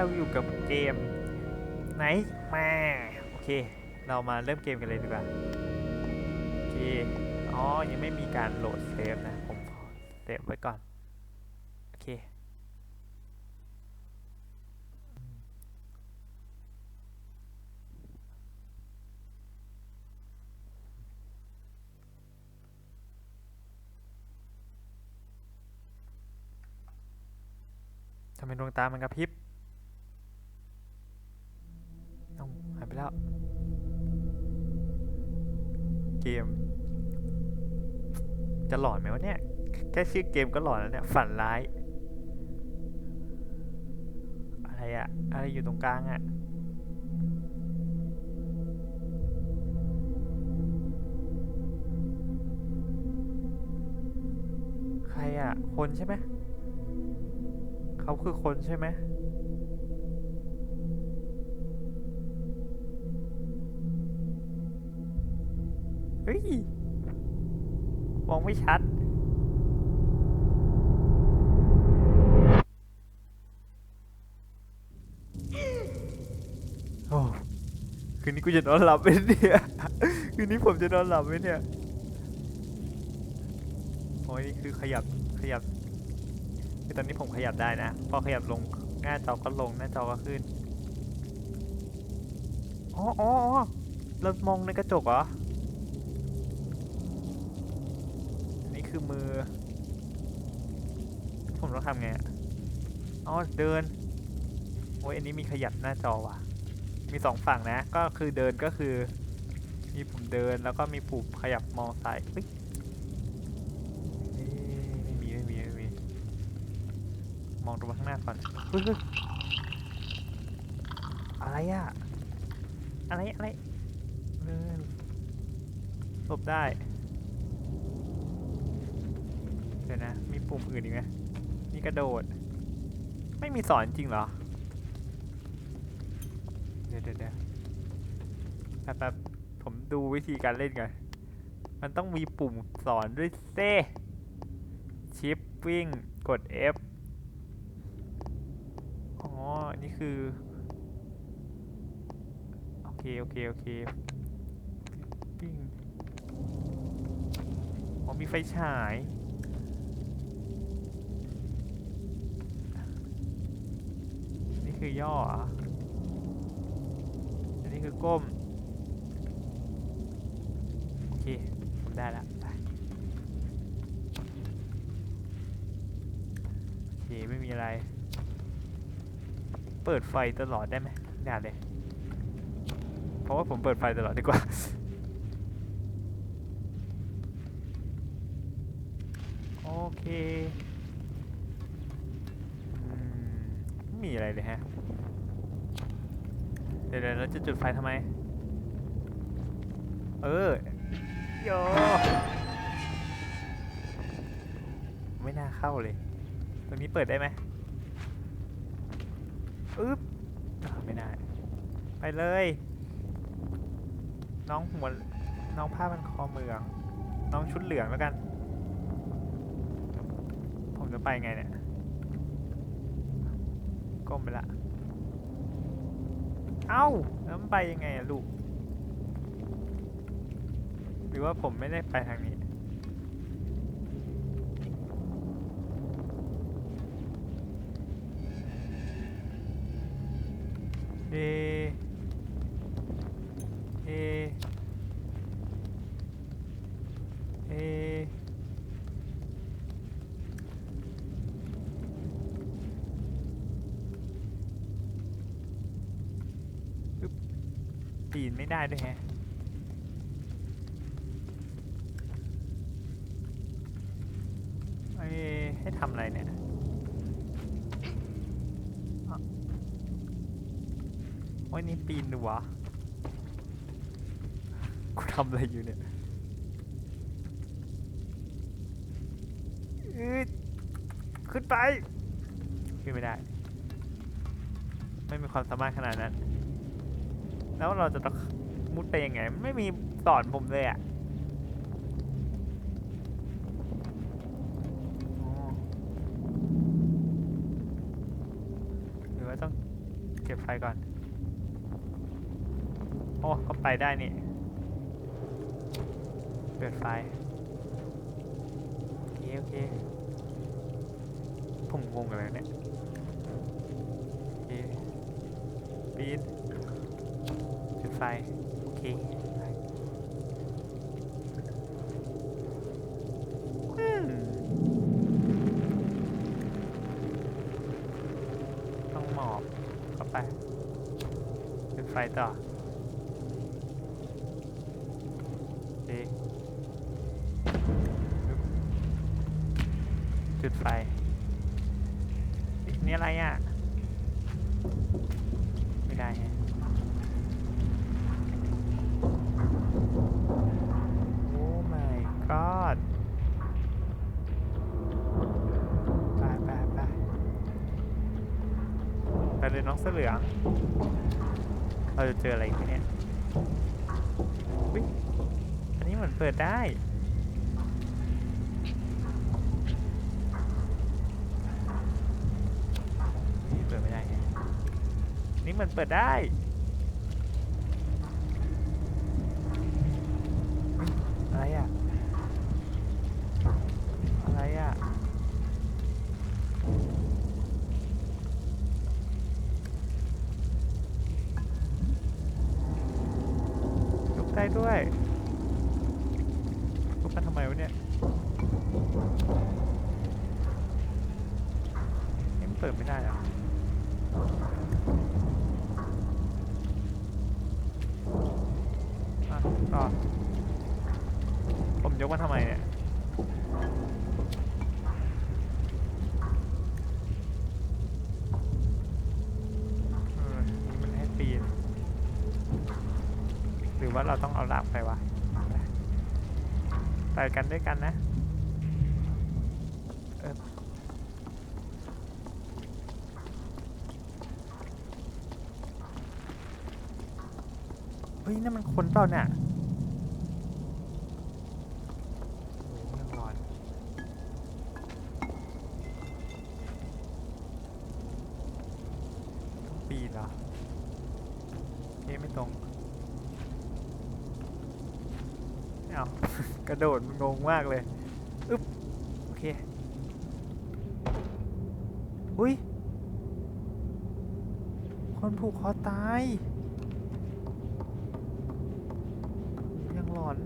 เราอยู่กับเกมไหนมาโอเค เรามาเริ่มเกมกันเลยดีกว่าโอเคอ๋อยังไม่มีการโหลดเซฟนะ ผมเซฟไว้ก่อน โอเค ทำไมดวงตามันกระพริบ ไปแล้ว เกม จะหลอนไหมวะเนี่ย แค่ชื่อเกมก็หลอนแล้วเนี่ย ฝันร้าย อะไรอะอะไรอยู่ตรงกลางอะใครอะคนใช่ไหมเขาคือคนใช่ไหม เฮ้ย มองไม่ชัด โอ้คืนนี้กูจะนอนหลับไหมเนี่ย คืนนี้ผมจะนอนหลับไหมเนี่ยโอ้ยนี่คือขยับขยับคือตอนนี้ผมขยับได้นะ พอขยับลงหน้าจอก็ลงหน้าจอก็ขึ้น อ๋ออ๋ออ๋อเรามองในกระจกเหรอ คือมือ ผมต้องทำไงอ๋อเดิน โอ้ยอันนี้มีขยับหน้าจอว่ะ มีสองฝั่งนะ ก็คือเดินก็คือ มีปุ่มเดินแล้วก็มีปุ่มขยับมองซ้ายไม่มีไม่มีไม่มี มองตรงข้างหน้าก่อนอะไรอะอะไรอะไรเออหลบได้ เดี๋ยวนะ มีปุ่มอื่นอีกไหมมีกระโดด ไม่มีสอนจริงเหรอ เดี๋ยวเดี๋ยวแป๊บแป๊บผมดูวิธีการเล่นก่อน มันต้องมีปุ่มสอนด้วยเซ่ชิปวิ่ง กด F อ๋อ นี่คือ โอเค โอเค โอเคปิ้งอ๋อมีไฟฉาย คือย่ออันนี้คือก้ม โอเค ผมได้แล้วโอเค ไม่มีอะไร เปิดไฟตลอดได้ไหมได้เลย เพราะว่าผมเปิดไฟตลอดดีกว่าโอเคอืมไม่มีอะไรเลยฮะ เดี๋ยวเราจะจุดไฟทำไม เออโยไม่น่าเข้าเลย ตรงนี้เปิดได้ไหมอึ๊บอ่าไม่ได้ ไปเลย น้องหัวน้องผ้ามันคอเมือง น้องชุดเหลืองแล้วกัน ผมจะไปไงเนี่ย ก้มไปละ เอ้า แล้วมันไปยังไงอะลูก หรือว่าผมไม่ได้ไปทางนี้ เอเอ เอ ปึ๊บปีน ได้ด้วยแฮะเอ้ให้ทำอะไรเนี่ยโอ้ยนี่ปีนดูวะกูทำอะไรอยู่เนี่ยอืดขึ้นไป ขึ้นไม่ได้ ไม่มีความสามารถขนาดนั้น แล้วเราจะต้อง มุดไปยังไง ไม่มีสอนผมเลยอะหรือว่าต้องเก็บไฟก่อน โอ้ก็ไปได้นี่ เปิดไฟ โอเค โอเค ผมงงอะไรเนี่ยโอเคปีนจุดไฟ เคต้องหมอบเข้าไปจุดไฟต่อโอเคปึ๊บจุดไฟนี่อะไรอะ ไม่ได้แฮะ โอ้ my god ไปไปไปไป เสื้อเหลือง เราจะเจออะไรอีกไเนี่ยอันนี้เหมือนเปิดได้ นี่เปิดไม่ได้ นี่เหมือนเปิดได้ ลุกได้ด้วยลุกมาทำไมวะเนี่ยนี่มเปิดไม่ได้อะต่อผมยกมาทำไมเนี่ย เออนี่มันให้ปีน หรือว่าเราต้องเอาลากไปวะไปไป กันด้วยกันนะเฮ้ยนั่นมันคนเปล่าเนี่ยโอ้ยยังร้อนต้องปีนเหรอเอ๊ะไม่ตรง ไม่เอา ก ระโดดมันงงมากเลยอึ๊บโอเคอุ้ยคนผูกคอตาย ยังหลอน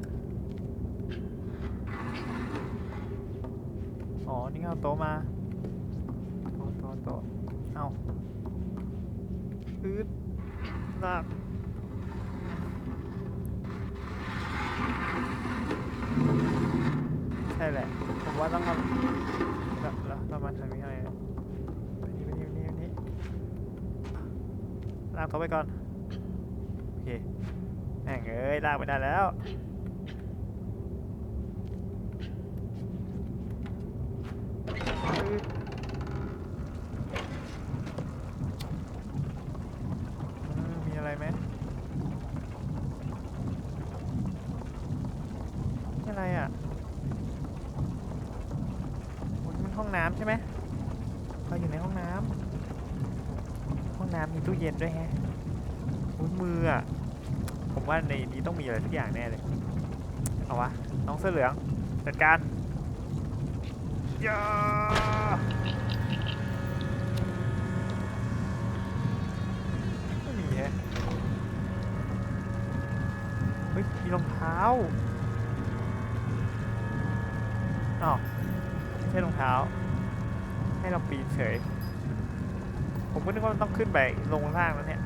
อ๋อ นี่เอาโต๊ะมาโต๊ะโต๊ะโต๊ะเอาอืดลาก ว่าต้องมาแล้วแล้วเรามาทางนี้ไงไปนี่ไปนี่ไปนี่ไปนี่ลากเขาไปก่อน โอเค แม่งเอ้ยลากไปได้แล้ว อืดเออมีอะไรไหมนี่อะไรอะ โอ้นี่มันห้องน้ำใช่ไหมเราอยู่ในห้องน้ำ ห้อง น้ำมีตู้เย็นด้วยแฮะอุ้ยมืออะ ผมว่าในนี้ต้องมีอะไรสักอย่างแน่เลย เอาวะ น้องเสื้อเหลือง จัดการย่าไม่มีแฮะ เฮ้ย มีรองเท้าอ้าวไม่ใช่รองเท้า ให้เราปีนเฉย ผมก็นึกว่ามันต้องขึ้นไปลงล่างแล้วเนี่ย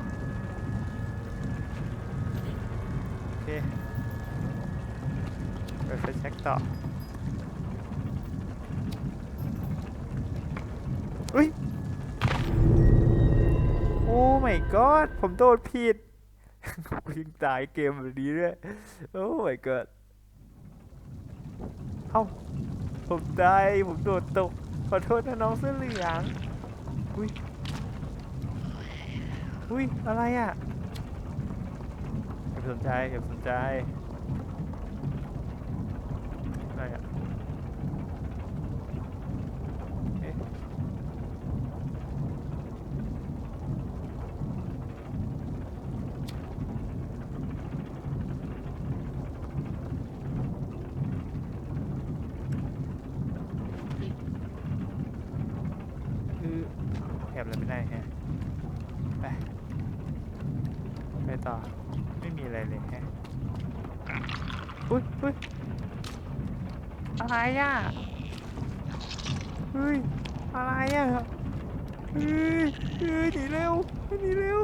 โอเคเปิดไฟแช็กต่ออุ้ยโอ้ my god ผมโดนผิดกูยังตายเกมแบบนี้ด้วยโอ้ my god เอ้าผมตายผมโดดตกขอโทษนะน้องเสื้อเหลืองอุ้ย อุ้ยอะไรอะอย่าสนใจอย่าสนใจอะไรอะคือแอบแล้วไม่ได้ฮะ ไป ไปต่อ ไม่มีอะไรเลยแฮะอุ้ยอุ้ยอะไรอะเฮ้ยอะไรอะเฮ้ยเฮ้ยหนีเร็วหนีเร็ว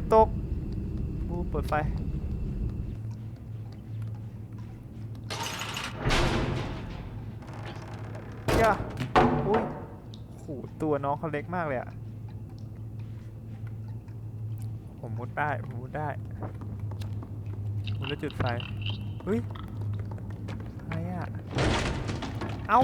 กือบตกบูเปิดไฟย่าอุ้ยโหตัวน้องเขาเล็กมากเลยอะผมมุดได้ผมมุดได้มุดแล้วจุดไฟเฮ้ยอะไรอะเอ้า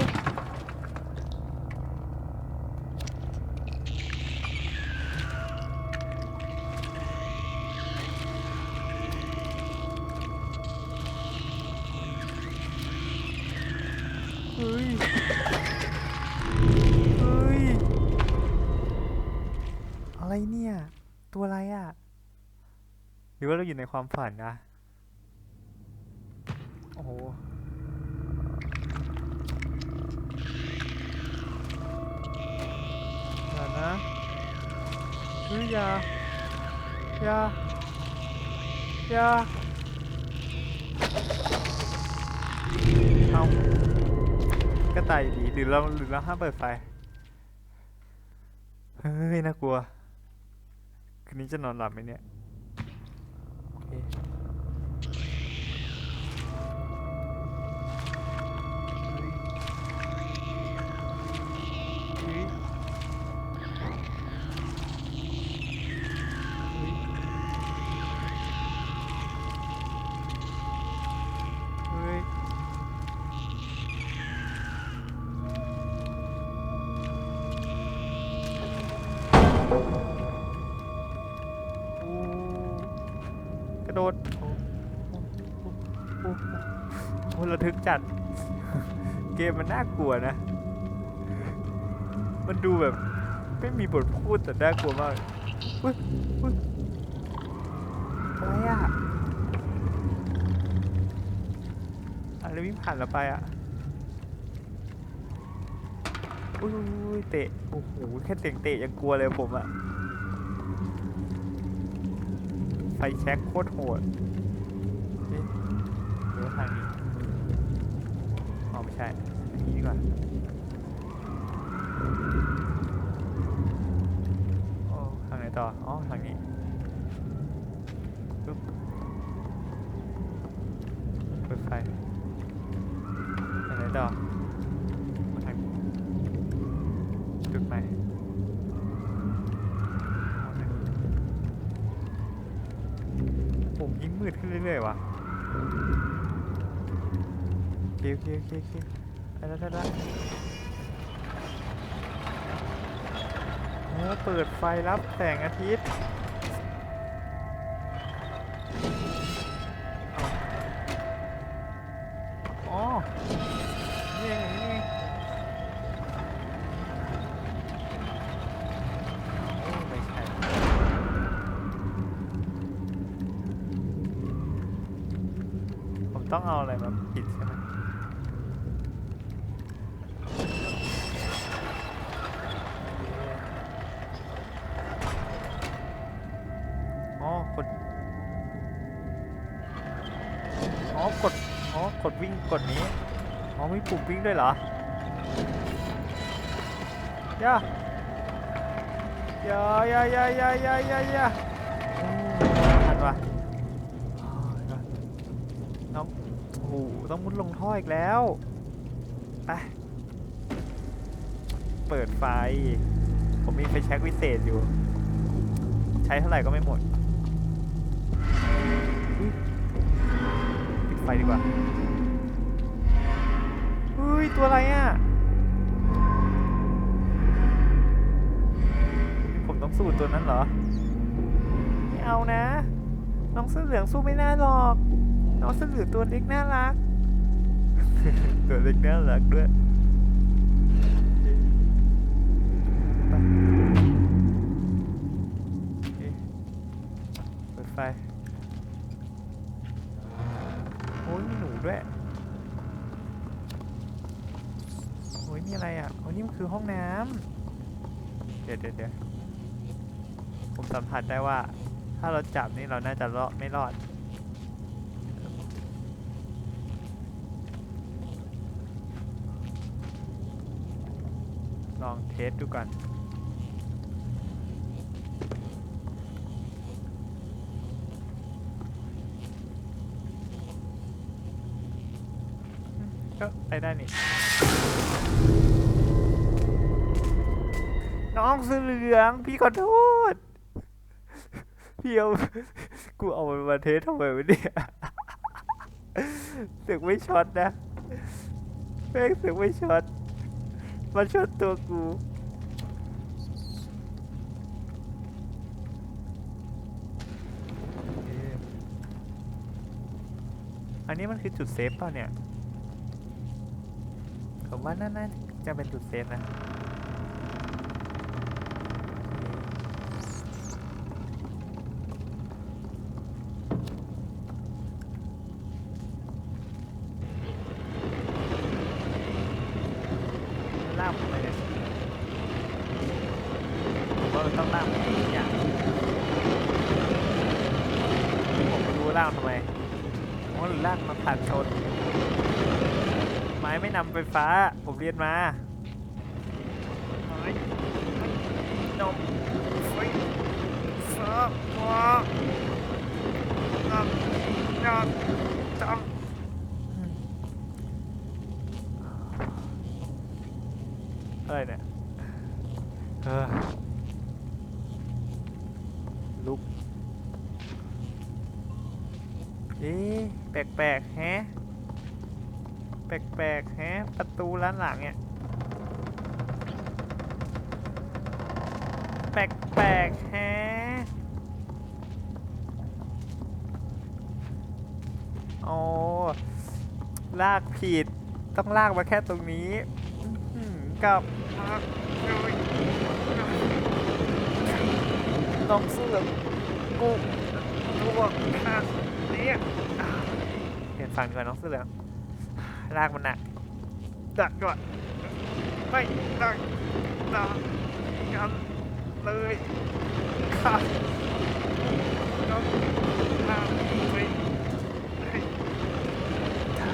หรือว่าเราอยู่ในความฝันนะ โอ้โหอย่านะเฮ้ยอย่าอย่าอย่าเอาก็ตายอยู่ดีหรือเราหรือเราห้ามเปิดไฟ เฮ้ยน่ากลัว คืนนี้จะนอนหลับไหมเนี่ย 嗯。 ระทึกจัด เกมมันน่ากลัวนะ มันดูแบบไม่มีบทพูดแต่น่ากลัวมากอุ้ยอุ้ยอะไรอะอะไรวิ่งผ่านเราไปอะอุ้ยเตะ โอ้โห แค่เสียงเตะยังกลัวเลยผมอะไฟแช็กโคตรโหดเอ๊ะหรือว่าทางนี้ ใช่ทางนี้ดีกว่าโอ้ทางไหนต่อ อ๋อ ทางนี้ปึ๊บเปิดไฟทางไหนต่อมาทางนี้จุดใหม่เอาทางนี้ ผมยิ่งมืดขึ้นเรื่อยๆว่ะโอ เคโอเคโอเคโอเคได้แล้วได้แล้วเปิดไฟรับแสงอาทิตย์ ปุ่มวิ่งด้วยเหรอย่าอย่าอย่าอย่าอย่าอย่าอย่าอย่าโอ้ทันวะน้องโอ้โหต้องมุดลงท่ออีกแล้วไปเปิดไฟ ผมมีไฟแช็กวิเศษอยู่ ใช้เท่าไหร่ก็ไม่หมดปิดไฟดีกว่า ยตัวอะไรอะ ผมต้องสู้ตัวนั้นเหรอ ไม่เอานะ น้องเสื้อเหลืองสู้ไม่น่าหรอก น้องเสื้อเหลืองตัวเล็กน่ารัก ตัวเล็กน่ารักด้วย สัมผัสได้ว่า ถ้าเราจับนี่เราน่าจะรอดไม่รอด ลองเทสดูก่อนก็ไปได้นี่ น้องเสือเหลือง พี่ขอโทษ พี่เอากูเอามันมาเทสทำไมวะเนี่ยเสือกไม่ช็อตนะแม่งเสือกไม่ช็อตมาช็อตตัวกูอันนี้มันคือจุดเซฟเปล่าเนี่ย ผมว่าน่าน่าจะเป็นจุดเซฟนะ ล่ามผมไปเลยผ มันต้องล่ามผมทุกอย่างผมไม่รู้ล่ามทำไมเพราะหรือล่ามมาผ่านชน ไม้ไม่นำไฟฟ้า ผมเรียนมาไม้ไม่นำไฟฟ้าว้านำนำจำอะไรเนี่ยเออลุก เอ๊ะแปล กๆแฮะ แปลกๆแฮะ ประตูร้านหลังเนี่ย แปลกๆแฮะ โอ้ลากผิด ต้องลากมาแค่ตรงนี้กับน้องเสือกกูตัวข้างนี้อะเปลี่ย ฝั่งก่อนน้องเสือกลากมันหนักดักก่อนไม่ดักดักกันเลยค่ะน้องลากไปให้ได้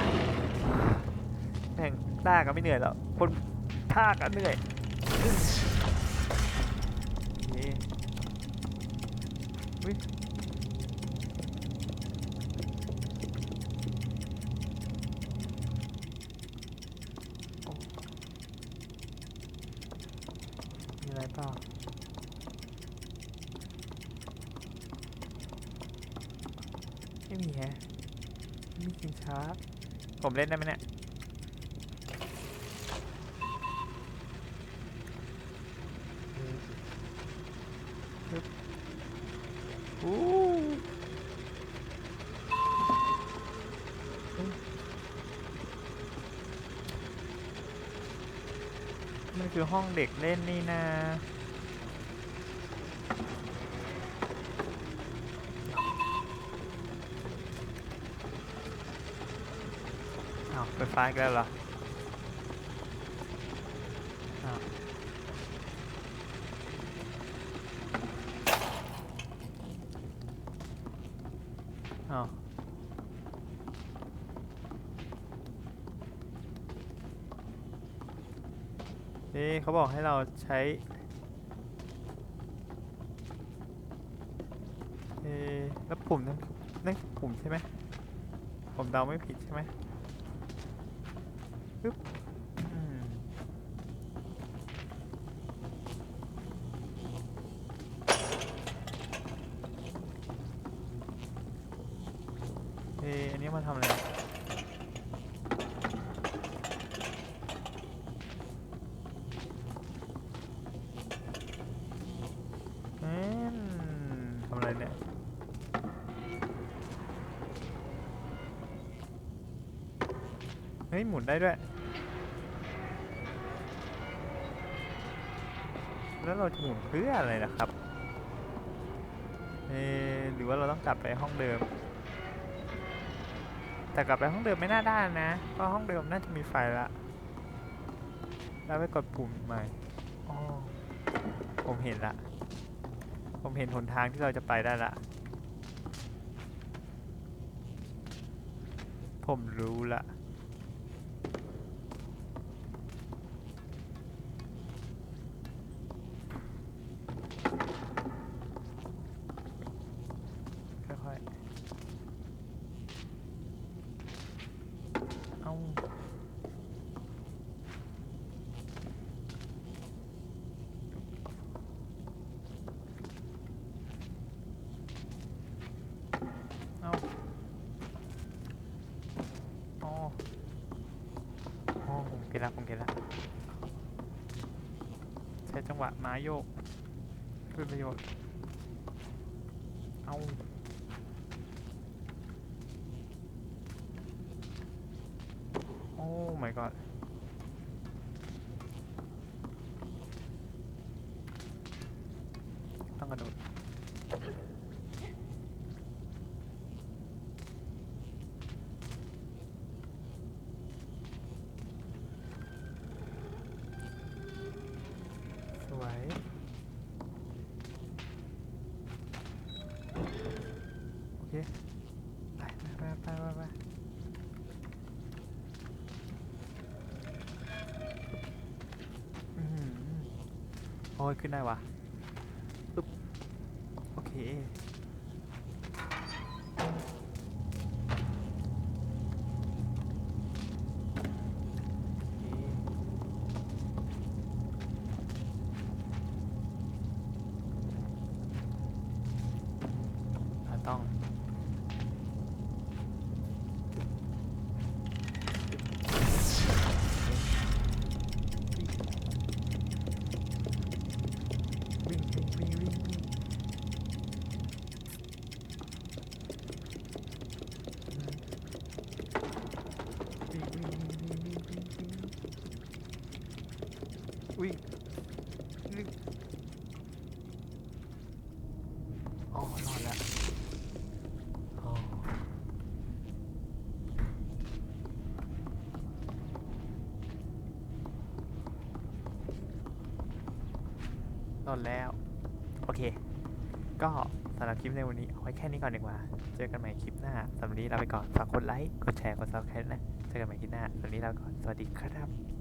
แม่งลากก็ไม่เหนื่อยหรอกคนภาคก็เหนื่อยนี่อุ๊ยมีอะไรเปล่าไม่มีแฮะไม่มีชิงช้า ผมเล่นได้ไหมเนี่ยปึ๊บอู้มันคือห้องเด็กเล่นนี่นะ อ้าวไฟฟ้าอีกแล้วเหรออ้าวอ้าวเอ๊ะเขาบอกให้เราใช้ เอ๊ะแล้วปุ่มนั้นนั่นคือปุ่มใช่ไหมผมเดาไม่ผิดใช่ไหม ปึ๊บเออันนี้มาทำอะไรอืมทำอะไรเนี่ยเฮ้ยหมุนได้ด้วย มุนเพื่ออะไรนะครับเอะหรือว่าเราต้องกลับไปห้องเดิม แต่กลับไปห้องเดิมไม่น่าได้นะ เพราะห้องเดิมน่าจะมีไฟละแล้วไปกดปุ่มใหม่อ๋อผมเห็นละ ผมเห็นหนทางที่เราจะไปได้ละ ผมรู้ละ ค่อยๆ เอาเอาอ๋ออ๋ อผมเก็ตละผมเก็ตละใช้จังหวะม้าโยกเพื่อประโยชน์ เอา โอ้ my god ต้องกระโดด สวย โอ เคไปไปไปไปไปอื้อหือโอ้ยขึ้นได้วะ อดแล้ว โอเค ก็สำหรับคลิปในวันนี้ เอาไว้แค่นี้ก่อนดีกว่า เจอกันใหม่คลิปหน้าสำหรับวันนี้ลาไปก่อน ฝากกดไลค์ กดแชร์ กดซับสไครต์นะ เจอกันใหม่คลิปหน้าสำหรับวันนี้ลาไปก่อน สวัสดีครับ